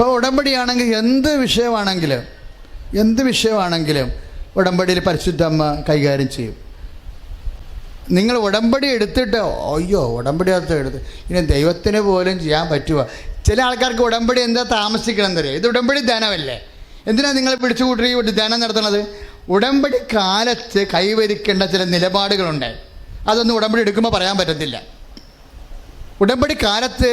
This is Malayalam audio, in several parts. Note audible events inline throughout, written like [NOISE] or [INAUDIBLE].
ഇപ്പോൾ ഉടമ്പടിയാണെങ്കിൽ എന്ത് വിഷയമാണെങ്കിലും എന്ത് വിഷയമാണെങ്കിലും ഉടമ്പടിയിൽ പരിശുദ്ധമ്മ കൈകാര്യം ചെയ്യും. നിങ്ങൾ ഉടമ്പടി എടുത്തിട്ട് അയ്യോ ഉടമ്പടി അകത്ത് എടുത്ത് ഇനി ദൈവത്തിന് പോലും ചെയ്യാൻ പറ്റുക ചില ആൾക്കാർക്ക് ഉടമ്പടി എന്താ താമസിക്കണം എന്നറിയാം? ഇത് ഉടമ്പടി ധനമല്ലേ? എന്തിനാണ് നിങ്ങൾ പിടിച്ചു കൂട്ടി ധനം നടത്തുന്നത്? ഉടമ്പടി കാലത്ത് കൈവരിക്കേണ്ട ചില നിലപാടുകളുണ്ട്. അതൊന്നും ഉടമ്പടി എടുക്കുമ്പോൾ പറയാൻ പറ്റത്തില്ല. ഉടമ്പടി കാലത്ത്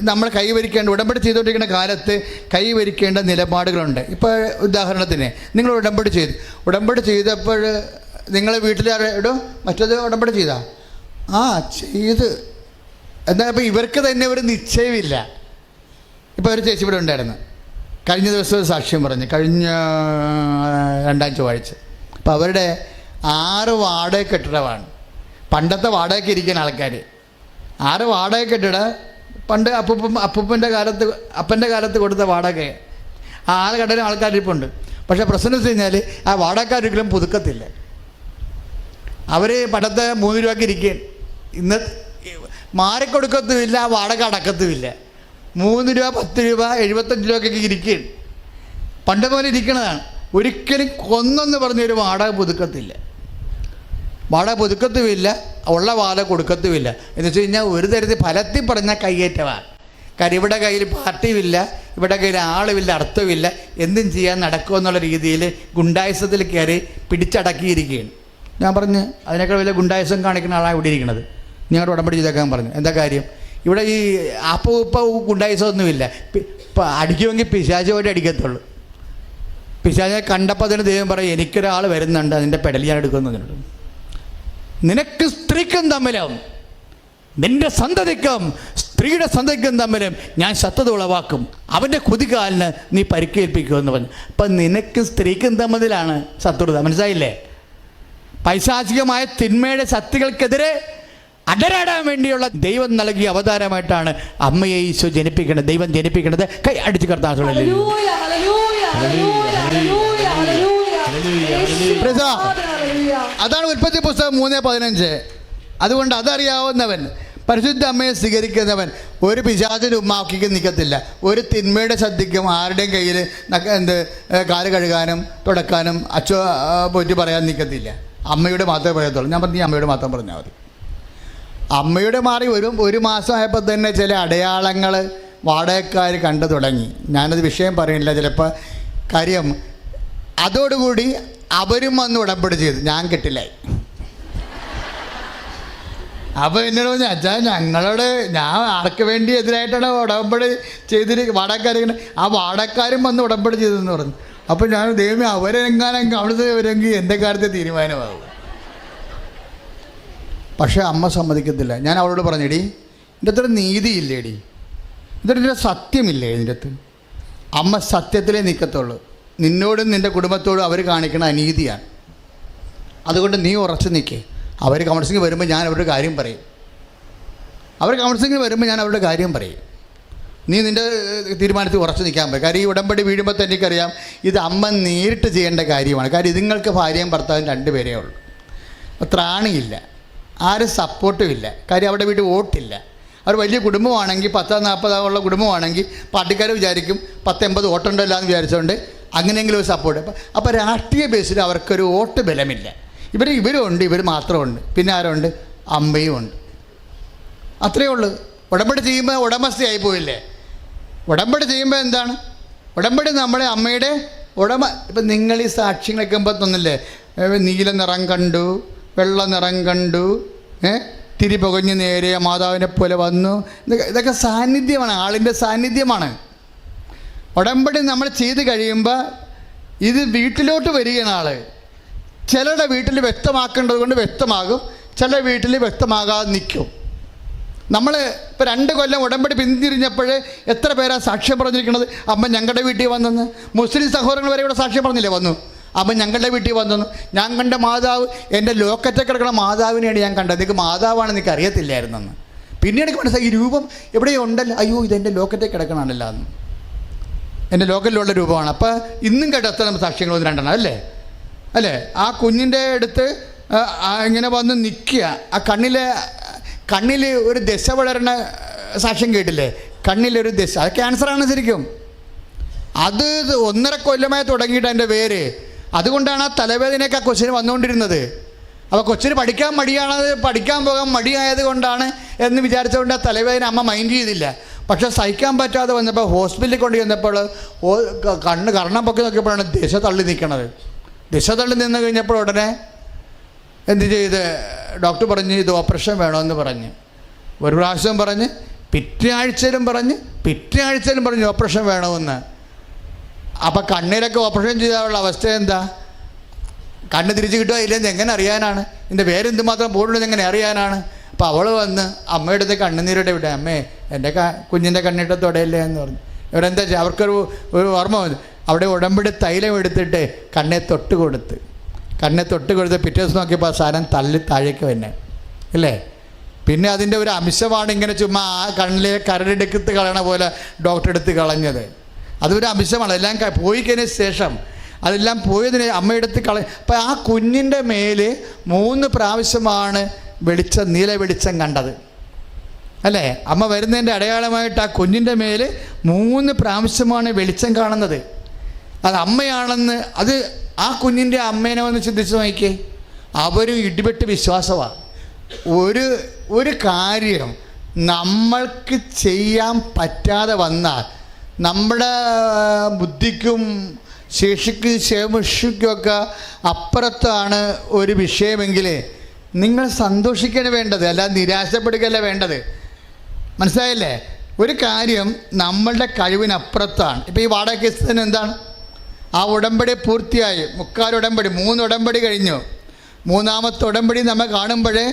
നമ്മൾ കൈവരിക്കേണ്ട ഉടമ്പടി ചെയ്തുകൊണ്ടിരിക്കുന്ന കാലത്ത് കൈവരിക്കേണ്ട നിലപാടുകളുണ്ട്. ഇപ്പോൾ ഉദാഹരണത്തിന് നിങ്ങൾ ഉടമ്പടി ചെയ്തു. ഉടമ്പടി ചെയ്തപ്പോൾ നിങ്ങൾ വീട്ടിൽ ഇടോ? മറ്റത് ഉടമ്പടി ചെയ്താ? ആ ചെയ്ത്. എന്നാൽ ഇപ്പോൾ ഇവർക്ക് തന്നെ ഒരു നിശ്ചയമില്ല. ഇപ്പോൾ ഒരു ചേച്ചി ഇവിടെ ഉണ്ടായിരുന്നു. കഴിഞ്ഞ ദിവസം ഒരു സാക്ഷ്യം പറഞ്ഞു കഴിഞ്ഞ രണ്ടാം ചൊവ്വാഴ്ച. അപ്പോൾ അവരുടെ ആറ് വാടക കെട്ടിടമാണ്. പണ്ടത്തെ വാടകയ്ക്ക് ഇരിക്കുന്ന ആൾക്കാർ ആറ് വാടക കെട്ടിട പണ്ട് അപ്പൂപ്പൻ അപ്പൂപ്പന്റെ കാലത്ത് അപ്പന്റെ കാലത്ത് കൊടുത്ത വാടക ആ ആറ് കടലും ആൾക്കാരിപ്പുണ്ട് പക്ഷേ പ്രശ്നം വെച്ച് കഴിഞ്ഞാൽ ആ വാടകക്കാരൊരിക്കലും പുതുക്കത്തില്ല. അവർ പണ്ടത്തെ മൂന്ന് രൂപയ്ക്ക് ഇരിക്കും. ഇന്ന് മാറിക്കൊടുക്കത്തുമില്ല ആ വാടക അടക്കത്തുമില്ല. മൂന്ന് രൂപ പത്ത് രൂപ എഴുപത്തഞ്ച് രൂപയ്ക്കൊക്കെ ഇരിക്കുകയാണ് പണ്ട് പോലെ ഇരിക്കണതാണ്. ഒരിക്കലും കൊന്നെന്ന് പറഞ്ഞൊരു വാടക പുതുക്കത്തില്ല. വാടക പുതുക്കത്തുമില്ല ഉള്ള വാടക കൊടുക്കത്തുമില്ല. എന്ന് വെച്ച് കഴിഞ്ഞാൽ ഒരു തരത്തിൽ ഫലത്തിൽ പറഞ്ഞാൽ കയ്യേറ്റമാണ് കാര്യം ഇവിടെ കയ്യിൽ പാർട്ടിയുമില്ല ഇവിടെ കയ്യിൽ ആളുമില്ല അർത്ഥമില്ല എന്തും ചെയ്യാൻ നടക്കുമെന്നുള്ള രീതിയിൽ ഗുണ്ടായസത്തിൽ കയറി പിടിച്ചടക്കിയിരിക്കുകയാണ്. ഞാൻ പറഞ്ഞ് അതിനേക്കാൾ വലിയ ഗുണ്ടായസം കാണിക്കുന്ന ആളാണ് ഇവിടെ ഇരിക്കുന്നത്. ഞങ്ങളുടെ ഉടമ്പടി ചെയ്തേക്കാൻ പറഞ്ഞു. എന്താ കാര്യം? ഇവിടെ ഈ ആപ്പ ഉപ്പ ഗുണ്ടായസമൊന്നുമില്ല. ഇപ്പം അടിക്കുമെങ്കിൽ പിശാചുമായിട്ട് അടിക്കത്തുള്ളൂ. പിശാചിനെ കണ്ടപ്പോൾ അതിന് ദൈവം പറയും എനിക്കൊരാൾ വരുന്നുണ്ട് അതിന്റെ പെടൽ ഞാൻ എടുക്കുന്നതിനുണ്ട് നിനക്ക് സ്ത്രീക്കും തമ്മിലും നിന്റെ സന്തതിക്കും സ്ത്രീയുടെ സന്തതിക്കും തമ്മിലും ഞാൻ ശത്രുത ഉളവാക്കും. അവന്റെ കുതികാലിന് നീ പരിക്കേൽപ്പിക്കുമെന്ന് പറഞ്ഞു അപ്പം നിനക്കും സ്ത്രീക്കും തമ്മിലാണ് ശത്രുത. മനസ്സിലായില്ലേ? പൈശാചികമായ തിന്മയുടെ ശക്തികൾക്കെതിരെ അടരാടാൻ വേണ്ടിയുള്ള ദൈവം നൽകിയ അവതാരമായിട്ടാണ് അമ്മയെ ഈശോ ജനിപ്പിക്കുന്നത്. ദൈവം ജനിപ്പിക്കുന്നത് കൈ അടിച്ചു കർത്താൻ ഹല്ലേലൂയ, അതാണ് ഉൽപ്പത്തി പുസ്തകം മൂന്ന് പതിനഞ്ച്. അതുകൊണ്ട് അതറിയാവുന്നവൻ പരിശുദ്ധ അമ്മയെ സ്വീകരിക്കുന്നവൻ ഒരു പിശാചിന് ഉമ്മാക്കിക്ക് നിൽക്കത്തില്ല ഒരു തിന്മയുടെ ശ്രദ്ധിക്കും ആരുടെയും കയ്യിൽ എന്ത് കാൽ കഴുകാനും തുടക്കാനും അച്ഛ പോറ്റി പറയാൻ നിൽക്കത്തില്ല അമ്മയുടെ മാത്രമേ പറയത്തുള്ളൂ. ഞാൻ പറഞ്ഞു അമ്മയുടെ മാത്രം പറഞ്ഞാൽ മതി. അമ്മയുടെ മാറി ഒരു ഒരു മാസമായപ്പോൾ തന്നെ ചില അടയാളങ്ങൾ വാടകക്കാർ കണ്ടു തുടങ്ങി. ഞാനത് വിഷയം പറയുന്നില്ല. ചിലപ്പോൾ കാര്യം അതോടുകൂടി അവരും വന്ന് ഉടമ്പടി ചെയ്തു. ഞാൻ കിട്ടില്ലായി. അപ്പോൾ എന്നോട് പറഞ്ഞു അച്ഛാ ഞങ്ങളോട് ഞാൻ ആർക്ക് വേണ്ടി എതിരായിട്ടാണ് ഉടമ്പടി ചെയ്തിട്ട് വാടകക്കാർ ആ വാടക്കാരും വന്ന് ഉടമ്പടി ചെയ്തെന്ന് പറഞ്ഞു. അപ്പോൾ ഞാൻ ദൈവമേ അവരെങ്ങാനും അവിടുത്തെ വരെങ്കിൽ എന്റെ കാര്യത്തിൽ തീരുമാനമാകും പക്ഷേ അമ്മ സമ്മതിക്കത്തില്ല. ഞാൻ അവളോട് പറഞ്ഞെടി എന്റെ അത്ര നീതിയില്ലേടി. ഇതിന്റെ സത്യമില്ലേ ഇതിന്റെ അകത്ത് അമ്മ സത്യത്തിലേ നിൽക്കത്തുള്ളൂ നിന്നോടും നിന്റെ കുടുംബത്തോടും അവർ കാണിക്കുന്ന അനീതിയാണ്. അതുകൊണ്ട് നീ ഉറച്ചു നിൽക്കേ അവർ കൗൺസിലിംഗ് വരുമ്പോൾ ഞാൻ അവരുടെ കാര്യം പറയും. അവർ കൗൺസിലിംഗ് വരുമ്പോൾ ഞാൻ അവരുടെ കാര്യം പറയും. നീ നിന്റെ തീരുമാനത്തിൽ ഉറച്ചു നിൽക്കാൻ പറ്റും കാര്യം ഈ ഉടമ്പടി വീഴുമ്പോൾ തന്നെ എനിക്കറിയാം ഇത് അമ്മ നേരിട്ട് ചെയ്യേണ്ട കാര്യമാണ്. കാര്യം ഇതുങ്ങൾക്ക് ഭാര്യയും ഭർത്താവും രണ്ടുപേരേ ഉള്ളൂ. ത്രാണിയില്ല ആരും സപ്പോർട്ടും ഇല്ല. കാര്യം അവിടെ വീട്ടിൽ വോട്ടില്ല അവർ വലിയ കുടുംബമാണെങ്കിൽ പത്താം നാൽപ്പതാവുള്ള കുടുംബമാണെങ്കിൽ പാർട്ടിക്കാർ വിചാരിക്കും പത്തെൺപത് വോട്ടുണ്ടല്ലോ എന്ന് വിചാരിച്ചുകൊണ്ട് അങ്ങനെയെങ്കിലും ഒരു സപ്പോർട്ട് അപ്പം അപ്പോൾ രാഷ്ട്രീയ ബേസിൽ അവർക്കൊരു വോട്ട് ബലമില്ല. ഇവർ ഇവരും ഉണ്ട് ഇവർ മാത്രമുണ്ട്. പിന്നെ ആരുണ്ട്? അമ്മയും ഉണ്ട്. അത്രയേ ഉള്ളൂ. ഉടമ്പടി ചെയ്യുമ്പോൾ ഉടമസ്ഥയായി പോയില്ലേ? ഉടമ്പടി ചെയ്യുമ്പോൾ എന്താണ്? ഉടമ്പടി നമ്മളെ അമ്മയുടെ ഉടമ. ഇപ്പം നിങ്ങൾ ഈ സാക്ഷ്യങ്ങളൊക്കെ തോന്നില്ലേ നീല നിറം കണ്ടു വെള്ള നിറം കണ്ടു ഏ? തിരി പുകഞ്ഞ് നേരെ മാതാവിനെ പോലെ വന്നു. ഇതൊക്കെ സാന്നിധ്യമാണ് ആളിന്റെ സാന്നിധ്യമാണ്. ഉടമ്പടി നമ്മൾ ചെയ്ത് കഴിയുമ്പോൾ ഇത് വീട്ടിലോട്ട് വരികയാണ് ആൾ. ചിലരുടെ വീട്ടിൽ വ്യക്തമാക്കേണ്ടത് കൊണ്ട് വ്യക്തമാകും ചില വീട്ടിൽ വ്യക്തമാകാതെ നിൽക്കും. നമ്മൾ ഇപ്പോൾ രണ്ട് കൊല്ലം ഉടമ്പടി പിന്തിരിഞ്ഞപ്പോൾ എത്ര പേരാ സാക്ഷ്യം പറഞ്ഞിരിക്കുന്നത്? അമ്മ ഞങ്ങളുടെ വീട്ടിൽ വന്നെന്ന്. മുസ്ലിം സഹോദരങ്ങൾ വരെ ഇവിടെ സാക്ഷ്യം പറഞ്ഞില്ലേ വന്നു? അമ്മ ഞങ്ങളുടെ വീട്ടിൽ വന്നെന്ന്. ഞാൻ കണ്ട മാതാവ് എന്റെ ലോക്കറ്റ് കിടക്കുന്ന മാതാവിനെയാണ് ഞാൻ കണ്ടത്. എനിക്ക് മാതാവാണെന്ന് എനിക്ക് അറിയത്തില്ലായിരുന്നെന്ന്. പിന്നീട് മനസ്സിലായി ഈ രൂപം എവിടെയോ ഉണ്ടല്ലോ. അയ്യോ ഇതെന്റെ ലോക്കറ്റെ കിടക്കണമല്ലോ എന്ന്. എന്റെ ലോക്കലിലുള്ള രൂപമാണ്. അപ്പോൾ ഇന്നും കേട്ടോ നമ്മൾ സാക്ഷ്യങ്ങൾ ഒന്ന് രണ്ടെണ്ണം അല്ലേ? അല്ലേ? ആ കുഞ്ഞിന്റെ അടുത്ത് ഇങ്ങനെ വന്ന് നിൽക്കുക ആ കണ്ണിലെ കണ്ണിൽ ഒരു ദശ വളരണ സാക്ഷ്യം കേട്ടില്ലേ? കണ്ണിലൊരു ദശ. അത് ക്യാൻസറാണ് ശരിക്കും. അത് ഒന്നര കൊല്ലമായി തുടങ്ങിയിട്ട് എന്റെ പേര്. അതുകൊണ്ടാണ് ആ തലവേദനയൊക്കെ ആ കൊച്ചിന് വന്നുകൊണ്ടിരുന്നത്. അപ്പോൾ കൊച്ചിന് പഠിക്കാൻ മടിയാണത് പഠിക്കാൻ പോകാൻ മടിയായത് കൊണ്ടാണ് എന്ന് വിചാരിച്ചുകൊണ്ട് ആ തലവേദന അമ്മ മൈൻഡ് ചെയ്തില്ല. പക്ഷെ സഹിക്കാൻ പറ്റാതെ വന്നപ്പോൾ ഹോസ്പിറ്റലിൽ കൊണ്ട് ചെന്നപ്പോൾ കണ്ണ് കർണം പൊക്കി നോക്കിയപ്പോഴാണ് ദിശ തള്ളി നിൽക്കണത്. ദിശ തള്ളി നിന്ന് കഴിഞ്ഞപ്പോൾ ഉടനെ എന്ത് ചെയ്ത്? ഡോക്ടർ പറഞ്ഞ് ഇത് ഓപ്പറേഷൻ വേണമെന്ന് പറഞ്ഞ്. ഒരു പ്രാവശ്യം പറഞ്ഞ് പിറ്റേ ആഴ്ചയിലും പറഞ്ഞ് പിറ്റേ ആഴ്ചയിലും പറഞ്ഞ് ഓപ്പറേഷൻ വേണമെന്ന്. അപ്പം കണ്ണിലൊക്കെ ഓപ്പറേഷൻ ചെയ്താലുള്ള അവസ്ഥ എന്താ? കണ്ണ് തിരിച്ച് കിട്ടുക ഇല്ലെന്ന് എങ്ങനെ അറിയാനാണ്? എന്റെ പേരെന്ത് മാത്രം പോയിട്ടുള്ളത് എങ്ങനെ അറിയാനാണ്? അപ്പോൾ അവൾ വന്ന് അമ്മയുടെ അടുത്ത് കണ്ണുനീരുടെ വിട്ടേ അമ്മേ എന്റെ കുഞ്ഞിന്റെ കണ്ണിട്ട് തൊടയില്ലേ എന്ന് പറഞ്ഞു. ഇവരെന്താ ചെയ്യുക അവർക്കൊരു ഒരു ഓർമ്മ വന്നു. അവിടെ ഉടമ്പടി തൈലം എടുത്തിട്ട് കണ്ണെ തൊട്ട് കൊടുത്ത്. കണ്ണെ തൊട്ട് കൊടുത്ത് പിറ്റേ ദിവസം നോക്കിയപ്പോൾ സാധനം തള്ളി താഴേക്ക് തന്നെ ഇല്ലേ? പിന്നെ അതിന്റെ ഒരു അംശമാണ് ഇങ്ങനെ ചുമ്മാ ആ കണ്ണിലെ കരടെടുത്ത് കളയണ പോലെ ഡോക്ടർ എടുത്ത് കളഞ്ഞത്. അതൊരു അംശമാണ്. എല്ലാം പോയി കഴിഞ്ഞ ശേഷം അതെല്ലാം പോയതിന് അമ്മയെടുത്ത് കള അപ്പം ആ കുഞ്ഞിന്റെ മേൽ മൂന്ന് പ്രാവശ്യമാണ് വെളിച്ചം നീല വെളിച്ചം കണ്ടത്. അല്ലേ? അമ്മ വരുന്നതിന്റെ അടയാളമായിട്ട് ആ കുഞ്ഞിന്റെ മേൽ മൂന്ന് പ്രാവശ്യമാണ് വെളിച്ചം കാണുന്നത്. അത് അമ്മയാണെന്ന് അത് ആ കുഞ്ഞിന്റെ അമ്മേനെ വന്ന് ചിന്തിച്ച് നോക്കിയേ അവരും ഇടിപെട്ട് വിശ്വാസമാണ് ഒരു ഒരു കാര്യം നമ്മൾക്ക് ചെയ്യാൻ പറ്റാതെ വന്നാൽ നമ്മുടെ ബുദ്ധിക്കും ശേഷിക്കും ശേഷിക്കുമൊക്കെ അപ്പുറത്താണ് ഒരു വിഷയമെങ്കിൽ നിങ്ങൾ സന്തോഷിക്കുകയാണ് വേണ്ടത്? അല്ലാതെ നിരാശപ്പെടുകയല്ല വേണ്ടത്? മനസ്സിലായില്ലേ? ഒരു കാര്യം നമ്മളുടെ കഴിവിനപ്പുറത്താണ്. ഇപ്പോൾ ഈ വാടക കേസ് തന്നെ എന്താണ്? ആ ഉടമ്പടി പൂർത്തിയായി. മുക്കാൽ ഉടമ്പടി മൂന്ന് ഉടമ്പടി കഴിഞ്ഞു. മൂന്നാമത്തെ ഉടമ്പടി നമ്മൾ കാണുമ്പോഴേ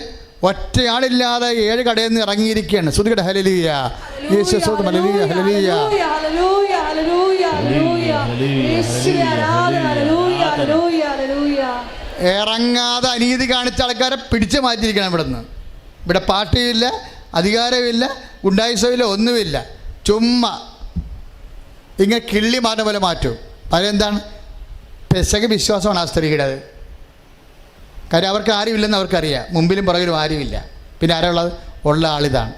ഒറ്റയാളില്ലാതെ ഏഴ് കടയിൽ നിന്ന് ഇറങ്ങിയിരിക്കുകയാണ്. ശ്രുതികട ഹലലിയ യേശു ഹലലിയ ഹലലിയ. ഇറങ്ങാതെ അനീതി കാണിച്ച ആൾക്കാരെ പിടിച്ചു മാറ്റിയിരിക്കണം ഇവിടെ നിന്ന് ഇവിടെ പാർട്ടിയില്ല അധികാരമില്ല ഗുണ്ടായുസമില്ല ഒന്നുമില്ല. ചുമ്മാ ഇങ്ങനെ കിള്ളി മാറ്റം പോലെ മാറ്റും. അതെന്താണ് പെശക വിശ്വാസമാണ് ആ സ്ത്രീയുടെ അത്. കാര്യം അവർക്ക് ആരുമില്ലെന്ന് അവർക്കറിയാം. മുമ്പിലും പുറകിലും ആരുമില്ല. പിന്നെ ആരുള്ളത് ഉള്ള ആളിതാണ്.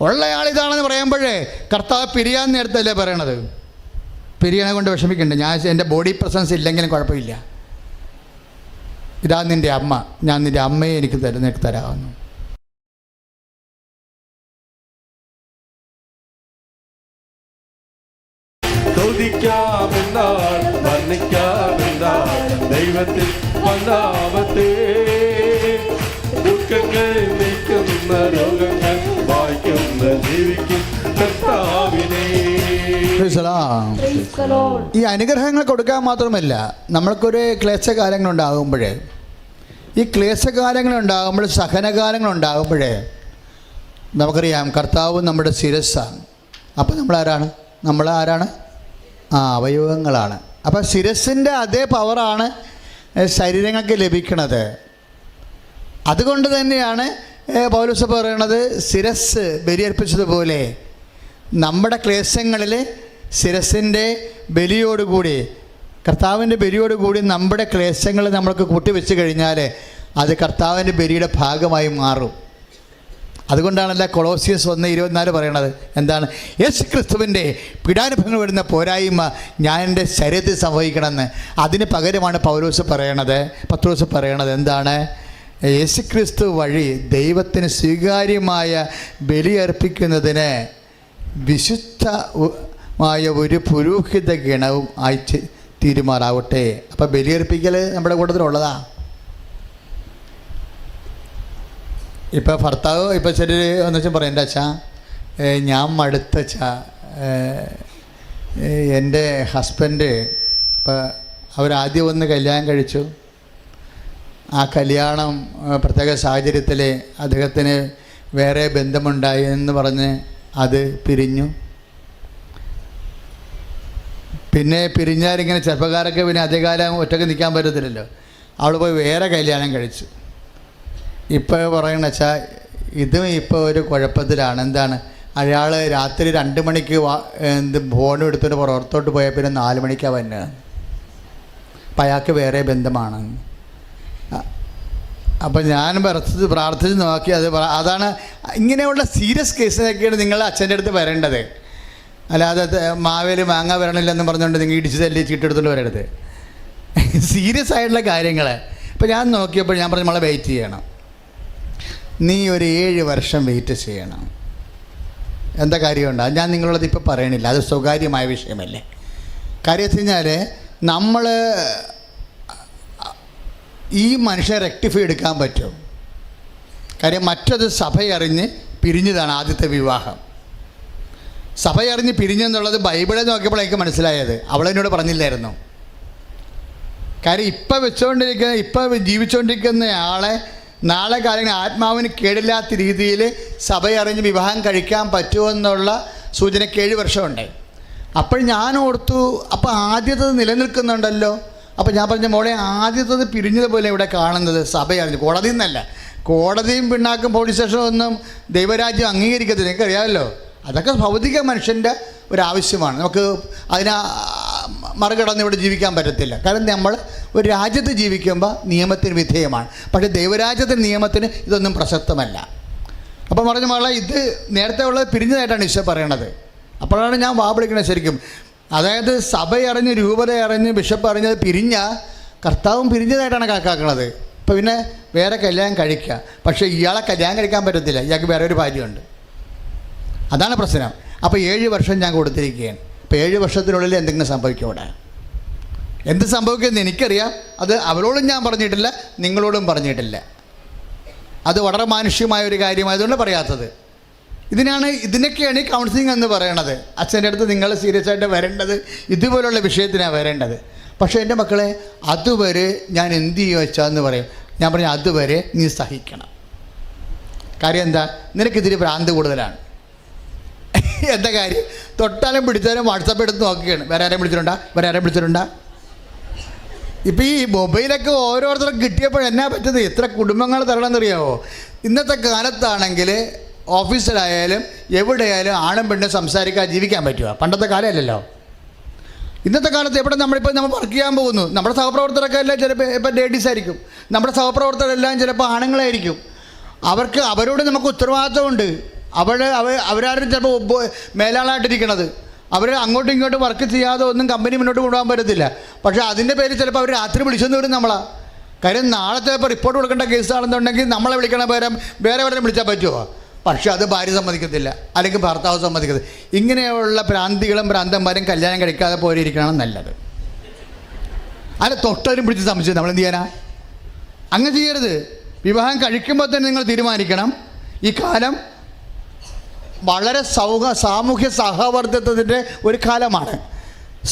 ഉള്ള ആളിതാണെന്ന് പറയുമ്പോഴേ കർത്താവ് പിരിയാൻ നേരത്തല്ലേ പറയണത്. പിരിയണെ കൊണ്ട് വിഷമിക്കണ്ട. ഞാൻ എന്റെ ബോഡി പ്രസൻസ് ഇല്ലെങ്കിലും കുഴപ്പമില്ല. ഇതാ നിന്റെ അമ്മ. ഞാൻ നിന്റെ അമ്മയെ എനിക്ക് തരുന്ന തരാമെന്നു. സ്തുതിക്കാമെന്നാൾ വർണിക്കാമെന്നാൽ ദൈവത്തിൽ വന്നാമത്തെ. ദുഃഖങ്ങൾ നീക്കുന്ന രോഗങ്ങൾ വായിക്കുന്ന ജീവിക്കും കർത്താവിനെ. ഈ അനുഗ്രഹങ്ങൾ കൊടുക്കാൻ മാത്രമല്ല നമ്മൾക്കൊരു ക്ലേശകാലങ്ങൾ ഉണ്ടാകുമ്പോൾ ഈ ക്ലേശകാലങ്ങൾ ഉണ്ടാകുമ്പോൾ സഹനകാലങ്ങൾ ഉണ്ടാകുമ്പോഴേ നമുക്കറിയാം കർത്താവ് നമ്മുടെ ശിരസ്സാണ്. അപ്പോൾ നമ്മൾ ആരാണ് നമ്മൾ ആരാണ് ആ അവയവങ്ങളാണ്. അപ്പോൾ ശിരസിന്റെ അതേ പവറാണ് ശരീരങ്ങൾക്ക് ലഭിക്കുന്നത് അതുകൊണ്ട് തന്നെയാണ് പൗലോസ് പറയണത് ശിരസ് ബലിയർപ്പിച്ചതുപോലെ നമ്മുടെ ക്ലേശങ്ങളിൽ ശിരസിന്റെ ബലിയോടുകൂടി കർത്താവിന്റെ ബലിയോടുകൂടി നമ്മുടെ ക്ലേശങ്ങൾ നമ്മൾക്ക് കൂട്ടിവെച്ച് കഴിഞ്ഞാൽ അത് കർത്താവിന്റെ ബലിയുടെ ഭാഗമായി മാറും. അതുകൊണ്ടാണല്ല കൊളോസിയസ് ഒന്ന് ഇരുപത്തിനാല് പറയണത്. എന്താണ്? യേശു ക്രിസ്തുവിന്റെ പീഡാനുഭവങ്ങൾ വരുന്ന പോരായ്മ ഞാൻ എന്റെ ശരീരത്തിൽ സംഭവിക്കണമെന്ന്. അതിന് പകരമാണ് പൗലോസ് പറയണത്. പത്രോസ് പറയണത് എന്താണ്? യേശു ക്രിസ്തു വഴി ദൈവത്തിന് സ്വീകാര്യമായ ബലിയർപ്പിക്കുന്നതിന് വിശുദ്ധ ഉ- മായ ഒരു പുരോഹിത ഗണവും ആയി തീരുമാറാവട്ടെ. അപ്പം ബലിയർപ്പിക്കൽ നമ്മുടെ കൂട്ടത്തിലുള്ളതാ. ഇപ്പം ഭർത്താവ് ഇപ്പം ശരി എന്ന് വെച്ചാൽ പറയും എന്റെ അച്ഛാ ഞാൻ മടുത്ത അച്ഛാ ഏ, ഏ, എന്റെ ഹസ്ബൻഡ് ഇപ്പം അവരാദ്യം ഒന്ന് കല്യാണം കഴിച്ചു. ആ കല്യാണം പ്രത്യേക സാഹചര്യത്തിൽ അദ്ദേഹത്തിന് വേറെ ബന്ധമുണ്ടായി എന്ന് പറഞ്ഞ് അത് പിരിഞ്ഞു. പിന്നെ പിരിഞ്ഞാലിങ്ങനെ ചെറുപ്പക്കാരൊക്കെ പിന്നെ അധികകാലം ഒറ്റയ്ക്ക് നിൽക്കാൻ പറ്റത്തില്ലല്ലോ. അവൾ പോയി വേറെ കല്യാണം കഴിച്ചു. ഇപ്പോൾ പറയണ വെച്ചാൽ ഇതും ഇപ്പോൾ ഒരു കുഴപ്പത്തിലാണ്. എന്താണ്? അയാൾ രാത്രി രണ്ട് മണിക്ക് എന്ത് ഫോൺ എടുത്തിട്ട് പുറത്തോട്ട് പോയാൽ പിന്നെ നാല് മണിക്കാണ് വന്നത് അപ്പം അയാൾക്ക് വേറെ ബന്ധമാണ്. അപ്പം ഞാൻ പ്രാർത്ഥിച്ച് പ്രാർത്ഥിച്ച് നോക്കി അത് അതാണ് ഇങ്ങനെയുള്ള സീരിയസ് കേസിനൊക്കെയാണ് നിങ്ങൾ അച്ഛന്റെ അടുത്ത് വരേണ്ടത്. അല്ലാതെ മാവേൽ മാങ്ങ വരണില്ലെന്ന് പറഞ്ഞുകൊണ്ട് നിങ്ങൾ ഇടിച്ച് തല്ലി ചീട്ടെടുത്തുകൊണ്ട് വരരുത്. സീരിയസ് ആയിട്ടുള്ള കാര്യങ്ങൾ അപ്പോൾ ഞാൻ നോക്കിയപ്പോൾ ഞാൻ പറഞ്ഞു നമ്മളെ വെയിറ്റ് ചെയ്യണം. നീ ഒരു ഏഴ് വർഷം വെയിറ്റ് ചെയ്യണം. എന്താ കാര്യമുണ്ട്? അത് ഞാൻ നിങ്ങളോട് ഇപ്പോൾ പറയണില്ല. അത് സ്വകാര്യമായ വിഷയമല്ലേ. കാര്യം വെച്ച് കഴിഞ്ഞാൽ നമ്മൾ ഈ മനുഷ്യനെ റെക്ടിഫൈ എടുക്കാൻ പറ്റും. കാര്യം മറ്റത് സഭയറിഞ്ഞ് പിരിഞ്ഞതാണ് ആദ്യത്തെ വിവാഹം. സഭയറിഞ്ഞ് പിരിഞ്ഞെന്നുള്ളത് ബൈബിളിൽ നോക്കിയപ്പോൾ എനിക്ക് മനസ്സിലായത്. അവളെന്നോട് പറഞ്ഞില്ലായിരുന്നു. കാര്യം ഇപ്പം വെച്ചുകൊണ്ടിരിക്കുന്ന ഇപ്പം ജീവിച്ചുകൊണ്ടിരിക്കുന്ന ആളെ നാളെ കാലങ്ങളിൽ ആത്മാവിന് കേടില്ലാത്ത രീതിയിൽ സഭയറിഞ്ഞ് വിവാഹം കഴിക്കാൻ പറ്റുമെന്നുള്ള സൂചനയ്ക്ക് ഏഴ് വർഷമുണ്ടായി അപ്പോൾ ഞാൻ ഓർത്തു അപ്പോൾ ആദ്യത്തത് നിലനിൽക്കുന്നുണ്ടല്ലോ? അപ്പോൾ ഞാൻ പറഞ്ഞ മോളെ ആദ്യത്തത് പിരിഞ്ഞതുപോലെ ഇവിടെ കാണുന്നത് സഭയറിഞ്ഞ് കോടതിയിൽ നിന്നല്ല. കോടതിയും പിണ്ണാക്കും പോലീസ് സ്റ്റേഷനും ഒന്നും ദൈവരാജ്യം അംഗീകരിക്കത്തില്ല. നിങ്ങൾക്കറിയാമല്ലോ? അതൊക്കെ ഭൗതിക മനുഷ്യന്റെ ഒരു ആവശ്യമാണ് നമുക്ക് അതിനെ മറികടന്ന് ഇവിടെ ജീവിക്കാൻ പറ്റത്തില്ല. കാരണം നമ്മൾ ഒരു രാജ്യത്ത് ജീവിക്കുമ്പോൾ നിയമത്തിന് വിധേയമാണ്. പക്ഷേ ദൈവരാജ്യത്തിന്റെ നിയമത്തിന് ഇതൊന്നും പ്രസക്തമല്ല. അപ്പം പറഞ്ഞ മകളെ ഇത് നേരത്തെ ഉള്ളത് പിരിഞ്ഞതായിട്ടാണ് ഈശോ പറയണത്. അപ്പോഴാണ് ഞാൻ വാപിളിക്കണത് ശരിക്കും. അതായത് സഭ അറിഞ്ഞ് രൂപത അറിഞ്ഞ് ബിഷപ്പ് അറിഞ്ഞത് പിരിഞ്ഞ കർത്താവും പിരിഞ്ഞതായിട്ടാണ് കണക്കാക്കുന്നത് അപ്പോൾ പിന്നെ വേറെ കല്യാണം കഴിക്കുക. പക്ഷേ ഇയാളെ കല്യാണം കഴിക്കാൻ പറ്റത്തില്ല. ഇയാൾക്ക് വേറെ ഒരു ഭാര്യയുണ്ട്. അതാണ് പ്രശ്നം. അപ്പോൾ ഏഴ് വർഷം ഞാൻ കൊടുത്തിരിക്കുകയാണ്. ഏഴ് വർഷത്തിനുള്ളിൽ എന്തെങ്കിലും സംഭവിക്കും അവിടെ. എന്ത് സംഭവിക്കുമെന്ന് എനിക്കറിയാം. അത് അവരോടും ഞാൻ പറഞ്ഞിട്ടില്ല നിങ്ങളോടും പറഞ്ഞിട്ടില്ല. അത് വളരെ മാനുഷികമായ ഒരു കാര്യമായതുകൊണ്ട് പറയാത്തത്. ഇതിനാണ് ഇതിനൊക്കെയാണ് ഈ കൗൺസിലിംഗ് എന്ന് പറയണത്. അച്ഛന്റെ അടുത്ത് നിങ്ങൾ സീരിയസ് ആയിട്ട് വരേണ്ടത് ഇതുപോലുള്ള വിഷയത്തിനാണ് വരേണ്ടത്. പക്ഷേ എന്റെ മക്കളെ അതുവരെ ഞാൻ എന്ത് ചെയ്യുക വെച്ചാന്ന് പറയും. ഞാൻ പറഞ്ഞു അതുവരെ നീ സഹിക്കണം. കാര്യം എന്താ? നിനക്കിതിരി ഭ്രാന്ത് കൂടുതലാണ്. [LAUGHS] എന്താ കാര്യം? തൊട്ടാലും പിടിച്ചാലും വാട്സപ്പ് എടുത്ത് നോക്കുകയാണ് വേറെ ആരെയും വിളിച്ചിട്ടുണ്ടാ? വേറെ ആരെയും വിളിച്ചിട്ടുണ്ടാ? ഇപ്പം ഈ മൊബൈലൊക്കെ ഓരോരുത്തർക്കും കിട്ടിയപ്പോൾ എന്നാ പറ്റുന്നത്? എത്ര കുടുംബങ്ങൾ തരണമെന്നറിയാവോ? ഇന്നത്തെ കാലത്താണെങ്കിൽ ഓഫീസിലായാലും എവിടെയായാലും ആണും പെണ്ണും സംസാരിക്കാൻ ജീവിക്കാൻ പറ്റുക പണ്ടത്തെ കാലമല്ലല്ലോ. ഇന്നത്തെ കാലത്ത് എവിടെ നമ്മളിപ്പോൾ നമ്മൾ വർക്ക് ചെയ്യാൻ പോകുന്നു? നമ്മുടെ സഹപ്രവർത്തകരൊക്കെ എല്ലാം ചിലപ്പോൾ ഇപ്പം ലേഡീസ് ആയിരിക്കും. നമ്മുടെ സഹപ്രവർത്തകരെല്ലാം ചിലപ്പോൾ ആണുങ്ങളായിരിക്കും. അവർക്ക് അവരോട് നമുക്ക് ഉത്തരവാദിത്തമുണ്ട് അവർ അവ അവരാരും ചിലപ്പോൾ മേലാളായിട്ടിരിക്കണത്. അവർ അങ്ങോട്ടും ഇങ്ങോട്ടും വർക്ക് ചെയ്യാതെ ഒന്നും കമ്പനി മുന്നോട്ട് കൊണ്ടുപോകാൻ പറ്റത്തില്ല. പക്ഷേ അതിന്റെ പേരിൽ ചിലപ്പോൾ അവർ രാത്രി വിളിച്ചെന്ന് വരും നമ്മളാ. കാര്യം നാളെ ചിലപ്പോൾ റിപ്പോർട്ട് കൊടുക്കേണ്ട കേസാണെന്നുണ്ടെങ്കിൽ നമ്മളെ വിളിക്കണ പേരം വേറെ വരെ വിളിച്ചാൽ പറ്റുമോ പക്ഷേ അത് ഭാര്യ സമ്മതിക്കത്തില്ല. അല്ലെങ്കിൽ ഭർത്താവ് സമ്മതിക്കത്തില്ല. ഇങ്ങനെയുള്ള ഭ്രാന്തികളും ഭ്രാന്തന്മാരും കല്യാണം കഴിക്കാതെ പോരിയിരിക്കണം നല്ലത്. അല്ല തൊട്ടവരും പിടിച്ച് സംശയം നമ്മൾ എന്ത് ചെയ്യാനാ? അങ്ങനെ ചെയ്യരുത്. വിവാഹം കഴിക്കുമ്പോൾ തന്നെ നിങ്ങൾ തീരുമാനിക്കണം. ഈ കാലം വളരെ സൗഹ സാമൂഹ്യ സഹവർത്തിത്വത്തിന്റെ ഒരു കാലമാണ്.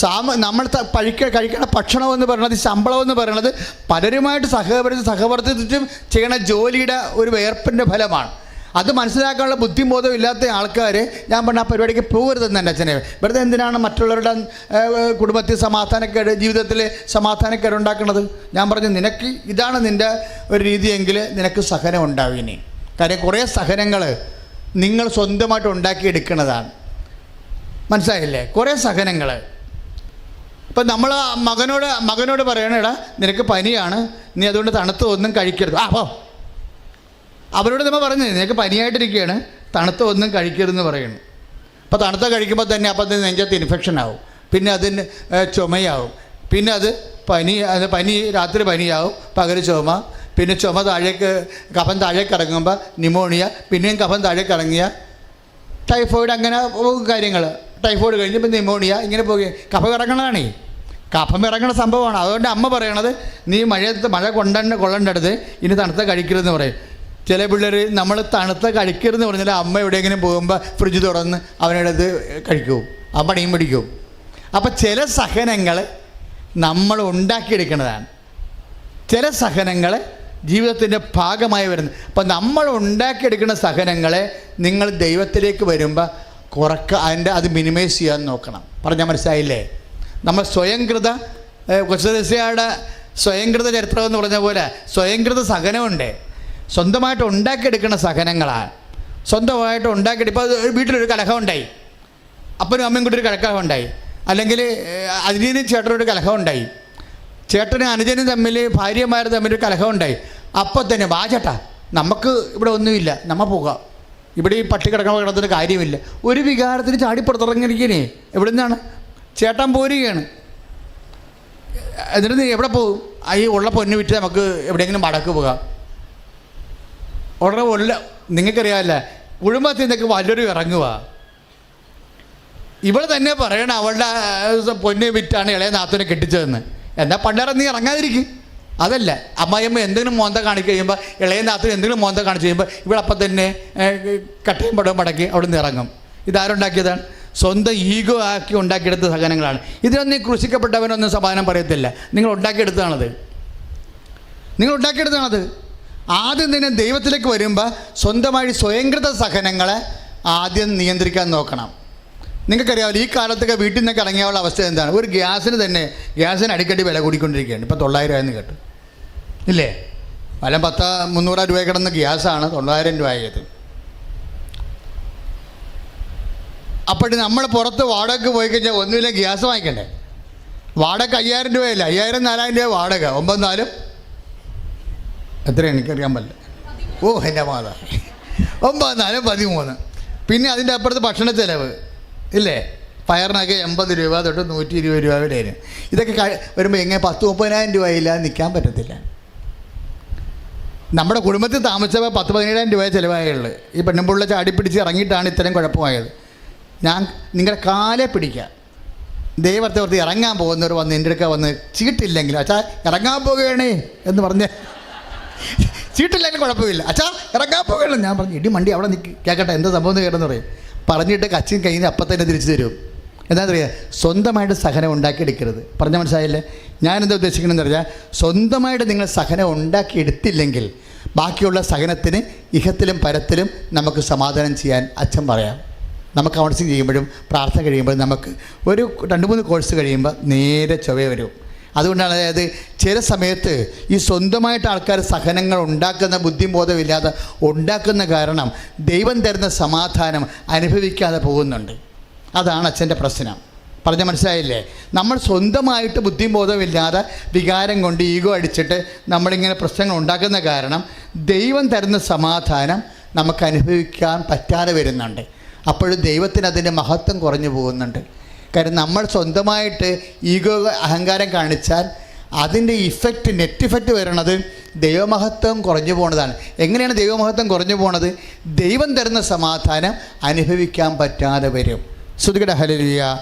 സാമ നമ്മൾ കഴിക്ക കഴിക്കണ ഭക്ഷണം എന്ന് പറയുന്നത് ശമ്പളം എന്ന് പറയുന്നത് പലരുമായിട്ട് സഹകരിച്ച് സഹവർത്തിച്ചും ചെയ്യണ ജോലിയുടെ ഒരു വേർപ്പിന്റെ ഫലമാണ്. അത് മനസ്സിലാക്കാനുള്ള ബുദ്ധിബോധം ഇല്ലാത്ത ആൾക്കാർ ഞാൻ പറഞ്ഞ ആ പരിപാടിക്ക് പോകരുതെന്ന് എന്റെ അച്ഛനെ. വെറുതെ എന്തിനാണ് മറ്റുള്ളവരുടെ കുടുംബത്തിൽ സമാധാനക്കേട് ജീവിതത്തിൽ സമാധാനക്കേട് ഉണ്ടാക്കുന്നത് ഞാൻ പറഞ്ഞു നിനക്ക് ഇതാണ് നിന്റെ ഒരു രീതിയെങ്കിൽ നിനക്ക് സഹനം ഉണ്ടാവും ഇനി കാര്യം കുറേ സഹനങ്ങൾ നിങ്ങൾ സ്വന്തമായിട്ട് ഉണ്ടാക്കിയെടുക്കുന്നതാണ്. മനസ്സിലായില്ലേ? കുറേ സഹനങ്ങൾ ഇപ്പം നമ്മൾ മകനോട് മകനോട് പറയണേടാ നിനക്ക് പനിയാണ്. നീ അതുകൊണ്ട് തണുത്ത ഒന്നും കഴിക്കരുത്. ആ പോ. അവരോട് നമ്മൾ പറഞ്ഞു നിനക്ക് പനിയായിട്ടിരിക്കുകയാണ് തണുത്ത ഒന്നും കഴിക്കരുതെന്ന് പറയുന്നു. അപ്പോൾ തണുത്ത കഴിക്കുമ്പോൾ തന്നെ അപ്പം തന്നെ നെഞ്ചത്ത് ഇൻഫെക്ഷൻ ആവും. പിന്നെ അതിന് ചുമയാവും. പിന്നെ അത് പനി അത് പനി രാത്രി പനിയാവും. പകൽ ചുമ പിന്നെ ചുമ താഴേക്ക് കഫം താഴേക്ക് ഇറങ്ങുമ്പോൾ നിമോണിയ പിന്നെയും കഫം താഴേക്ക് ഇറങ്ങിയ ടൈഫോയിഡ് അങ്ങനെ കാര്യങ്ങൾ ടൈഫോയിഡ് കഴിഞ്ഞ് ഇപ്പം നിമോണിയ ഇങ്ങനെ പോകുക കഫം ഇറങ്ങണതാണേ. കഫം ഇറങ്ങണ സംഭവമാണ്. അതുകൊണ്ട് അമ്മ പറയണത് നീ മഴയത്ത് മഴ കൊണ്ട കൊള്ളണ്ടടുത്ത് ഇനി തണുത്ത കഴിക്കരുതെന്ന് പറയും. ചില പിള്ളേർ നമ്മൾ തണുത്ത കഴിക്കരുതെന്ന് പറഞ്ഞാൽ അമ്മ എവിടെയെങ്കിലും പോകുമ്പോൾ ഫ്രിഡ്ജ് തുറന്ന് അവനടുത്ത് കഴിക്കും. പണിയും പിടിക്കും. അപ്പം ചില സഹനങ്ങൾ നമ്മൾ ഉണ്ടാക്കിയെടുക്കുന്നതാണ് ചില സഹനങ്ങൾ ജീവിതത്തിന്റെ ഭാഗമായി വരുന്നത്. അപ്പം നമ്മൾ ഉണ്ടാക്കിയെടുക്കുന്ന സഹനങ്ങളെ നിങ്ങൾ ദൈവത്തിലേക്ക് വരുമ്പോൾ കുറക്ക അതിന്റെ അത് മിനിമൈസ് ചെയ്യാൻ നോക്കണം. പറഞ്ഞാൽ മനസ്സിലായില്ലേ? നമ്മൾ സ്വയംകൃത കൊച്ചദസ്യയുടെ സ്വയംകൃത ചരിത്രം എന്ന് പറഞ്ഞ പോലെ സ്വയംകൃത സഹനമുണ്ട്. സ്വന്തമായിട്ട് ഉണ്ടാക്കിയെടുക്കുന്ന സഹനങ്ങളാണ് സ്വന്തമായിട്ട് ഉണ്ടാക്കിയിട്ട് ഇപ്പോൾ വീട്ടിലൊരു കലഹം ഉണ്ടായി അപ്പനും അമ്മയും കൂടി ഒരു കലഹം ഉണ്ടായി അല്ലെങ്കിൽ അതിനും ചേട്ടനൊരു കലഹം ഉണ്ടായി ചേട്ടനും അനുജനും തമ്മിൽ ഭാര്യമാർ തമ്മിൽ ഒരു കലഹം ഉണ്ടായി. അപ്പോൾ തന്നെ വാ ചേട്ടാ നമുക്ക് ഇവിടെ ഒന്നുമില്ല നമ്മ പോകാം. ഇവിടെ ഈ പട്ടി കിടക്കണ കിടന്നിട്ട് കാര്യമില്ല. ഒരു വികാരത്തിന് ചാടിപ്പുറത്തിറങ്ങിയിരിക്കണേ എവിടെ നിന്നാണ് ചേട്ടൻ പോരുകയാണ്. എന്നിട്ട് എവിടെ പോകും? ഈ ഉള്ള പൊന്ന് വിറ്റ് നമുക്ക് എവിടെയെങ്കിലും മടക്ക് പോകാം. ഉടനെ ഉള്ള നിങ്ങൾക്കറിയാമല്ല കുടുംബത്തിൽ നിന്നൊക്കെ വല്ലൊരു ഇറങ്ങുക ഇവിടെ തന്നെ പറയണം അവളുടെ പൊന്ന് വിറ്റാണ് ഇളയ നാത്തൂനെ കെട്ടിച്ചതെന്ന്. എന്നാൽ പണ്ടേറെ നീ ഇറങ്ങാതിരിക്കും? അതല്ല. അമ്മായിയമ്മ എന്തെങ്കിലും മോന്ത കാണിച്ചു കഴിയുമ്പോൾ ഇളയ നാത്തൂൻ എന്തെങ്കിലും മോന്ത കാണിച്ചു കഴിയുമ്പോൾ ഇവിടെ അപ്പം തന്നെ കട്ടയും പടവും മടക്കി അവിടെ നിന്ന് ഇറങ്ങും. ഇതാരുണ്ടാക്കിയതാണ്? സ്വന്തം ഈഗോ ആക്കി ഉണ്ടാക്കിയെടുത്ത സഹനങ്ങളാണ് ഇതിനൊന്നും ക്രൂശിക്കപ്പെട്ടവനൊന്നും സമാധാനം പറയത്തില്ല. നിങ്ങൾ ഉണ്ടാക്കിയെടുത്തതാണത്. നിങ്ങൾ ഉണ്ടാക്കിയെടുത്താണത് ആദ്യം തന്നെ ദൈവത്തിലേക്ക് വരുമ്പോൾ സ്വന്തമായി സ്വയംകൃത സഹനങ്ങളെ ആദ്യം നിയന്ത്രിക്കാൻ നോക്കണം. നിങ്ങൾക്കറിയാമല്ലോ ഈ കാലത്തൊക്കെ വീട്ടിൽ നിന്നൊക്കെ ഇറങ്ങിയുള്ള അവസ്ഥ എന്താണ്? ഒരു ഗ്യാസിന് തന്നെ ഗ്യാസിന് അടിക്കടി വില കൂടിക്കൊണ്ടിരിക്കുകയാണ്. ഇപ്പോൾ തൊള്ളായിരം ആയെന്ന് കേട്ടു. ഇല്ലേ? പല പത്ത് മുന്നൂറ് രൂപ കിടന്ന ഗ്യാസാണ് തൊള്ളായിരം രൂപ ആയത്. അപ്പോൾ നമ്മൾ പുറത്ത് വാടകയ്ക്ക് പോയി കഴിഞ്ഞാൽ ഒന്നുമില്ല ഗ്യാസ് വാങ്ങിക്കണ്ടേ? വാടക അയ്യായിരം രൂപയല്ല? അയ്യായിരം നാലായിരം രൂപ വാടക. ഒമ്പത് നാലും? എത്ര എനിക്കറിയാൻ പറ്റില്ല. ഓ എന്റെ മാതാ. ഒമ്പത് നാലും പതിമൂന്ന്. പിന്നെ അതിന്റെ അപ്പുറത്ത് ഭക്ഷണ ചിലവ്. ഇല്ലേ? പയറിനൊക്കെ എൺപത് രൂപ തൊട്ട് നൂറ്റി ഇരുപത് രൂപ വരെ വരും. ഇതൊക്കെ വരുമ്പോൾ എങ്ങനെ പത്ത് മുപ്പതിനായിരം രൂപ ഇല്ലാതെ നിൽക്കാൻ പറ്റത്തില്ല. നമ്മുടെ കുടുംബത്തിൽ താമസിച്ചപ്പോൾ പത്ത് പതിനേഴായിരം രൂപ ചിലവായുള്ളൂ. ഈ പെണ്ണുമ്പുള്ള ചാടിപ്പിടിച്ച് ഇറങ്ങിയിട്ടാണ് ഇത്രയും കുഴപ്പമായത്. ഞാൻ നിങ്ങളുടെ കാലെ പിടിക്കാം. ദൈവത്തെ ഓർത്ത് ഇറങ്ങാൻ പോകുന്നവർ വന്ന് എന്റെ അടുക്ക വന്ന് ചീട്ടില്ലെങ്കിൽ അച്ഛാ ഇറങ്ങാൻ പോകുകയാണേ എന്ന് പറഞ്ഞ് ചീട്ടില്ലെങ്കിൽ കുഴപ്പമില്ല. അച്ഛാ ഇറങ്ങാൻ പോകുകയാണ് ഞാൻ പറഞ്ഞു. ഇടി മണ്ടി അവിടെ നിൽക്കി കേൾക്കട്ടെ എന്താ സംഭവം എന്ന് കേട്ടെന്ന് പറയും. പറഞ്ഞിട്ട് കച്ചിൻ നിന്ന് അപ്പം തന്നെ തിരിച്ചു തരും. എന്താണെന്ന് പറയുക സ്വന്തമായിട്ട് സഹനം ഉണ്ടാക്കിയെടുക്കരുത്. പറഞ്ഞ മനസ്സിലായില്ലേ? ഞാനെന്താ ഉദ്ദേശിക്കണമെന്ന് പറഞ്ഞാൽ സ്വന്തമായിട്ട് നിങ്ങൾ സഹനം ഉണ്ടാക്കിയെടുത്തില്ലെങ്കിൽ ബാക്കിയുള്ള സഹനത്തിന് ഇഹത്തിലും പരത്തിലും നമുക്ക് സമാധാനം ചെയ്യാൻ അച്ഛൻ പറയാം. നമുക്ക് കൗൺസിലിംഗ് ചെയ്യുമ്പോഴും പ്രാർത്ഥന കഴിയുമ്പോഴും നമുക്ക് ഒരു രണ്ട് മൂന്ന് കോഴ്സ് കഴിയുമ്പോൾ നേരെ ചൊവ്വ വരും. അതുകൊണ്ടാണ് അതായത് ചില സമയത്ത് ഈ സ്വന്തമായിട്ട് ആൾക്കാർ സഹനങ്ങൾ ഉണ്ടാക്കുന്ന ബുദ്ധിബോധമില്ലാതെ ഉണ്ടാക്കുന്ന കാരണം ദൈവം തരുന്ന സമാധാനം അനുഭവിക്കാതെ പോകുന്നുണ്ട്. അതാണ് അച്ഛന്റെ പ്രശ്നം. പറഞ്ഞ മനസ്സിലായില്ലേ? നമ്മൾ സ്വന്തമായിട്ട് ബുദ്ധിബോധമില്ലാതെ വികാരം കൊണ്ട് ഈഗോ അടിച്ചിട്ട് നമ്മളിങ്ങനെ പ്രശ്നങ്ങൾ ഉണ്ടാക്കുന്ന കാരണം ദൈവം തരുന്ന സമാധാനം നമുക്ക് അനുഭവിക്കാൻ പറ്റാതെ വരുന്നുണ്ട്. അപ്പോഴും ദൈവത്തിന് അതിന്റെ മഹത്വം കുറഞ്ഞു പോകുന്നുണ്ട്. കാര്യം നമ്മൾ സ്വന്തമായിട്ട് ഈഗോ അഹങ്കാരം കാണിച്ചാൽ അതിന്റെ ഇഫക്റ്റ് നെറ്റ് ഇഫക്റ്റ് വരണത് ദൈവമഹത്വം കുറഞ്ഞു പോണതാണ്. എങ്ങനെയാണ് ദൈവമഹത്വം കുറഞ്ഞു പോണത്? ദൈവം തരുന്ന സമാധാനം അനുഭവിക്കാൻ പറ്റാതെ വരും. ശ്രുതികട ഹലിയ